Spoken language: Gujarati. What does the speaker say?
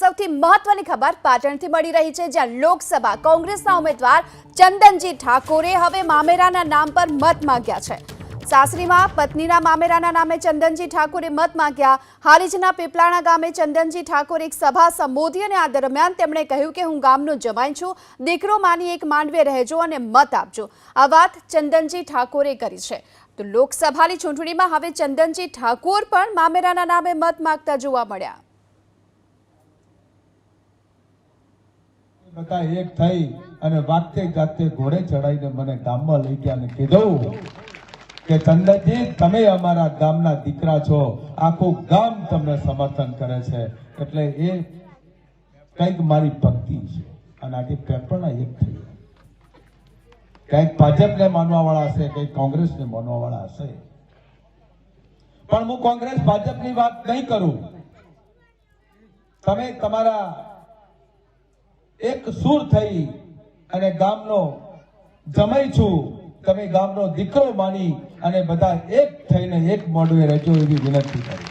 સૌથી મહત્વની ખબર પાટણથી મળી રહી છે, જ્યાં લોકસભા કોંગ્રેસના ઉમેદવાર ચંદનજી ઠાકોરે હવે મામેરાના નામ પર મત માંગ્યા છે. સાસરીમાં પત્નીના મામેરાના નામે ચંદનજી ઠાકોરે મત માંગ્યા. હારીજના પીપલાણા ગામે ચંદનજી ઠાકોરે એક સભા સંબોધી અને આ દરમિયાન તેમણે કહ્યું કે હું ગામનો જમાઈ છું. દીકરો માની એક માંડવે રહેજો અને મત આપજો. આ વાત ચંદનજી ઠાકોરે કરી છે. તો લોકસભાની ચૂંટણીમાં હવે ચંદનજી ઠાકોર પણ મામેરાના નામે મત માંગતા જોવા મળ્યા. બધા એક થઈ અને વાતે જાતે ઘોડે ચડાવીને મને ગામમાં લઈ ગયા અને કીધું કે ચંદનજી, તમે અમારા ગામના દીકરા છો. આખું ગામ તમને સમર્થન કરે છે. એટલે એ કંઈક મારી ભક્તિ છે. અને આજે પેપરના એક થઈ કંઈક ભાજપને માનવા વાળા હશે, કંઈક કોંગ્રેસને માનવા વાળા હશે. પણ હું કોંગ્રેસ ભાજપની વાત નહીં કરું. તમે તમારા એક સુર થઈ અને ગામનો જમાઈ છું. તમે ગામનો દીકરો માની અને બધા એક થઈને એક મોડવે રહેજો એવી વિનંતી કરી.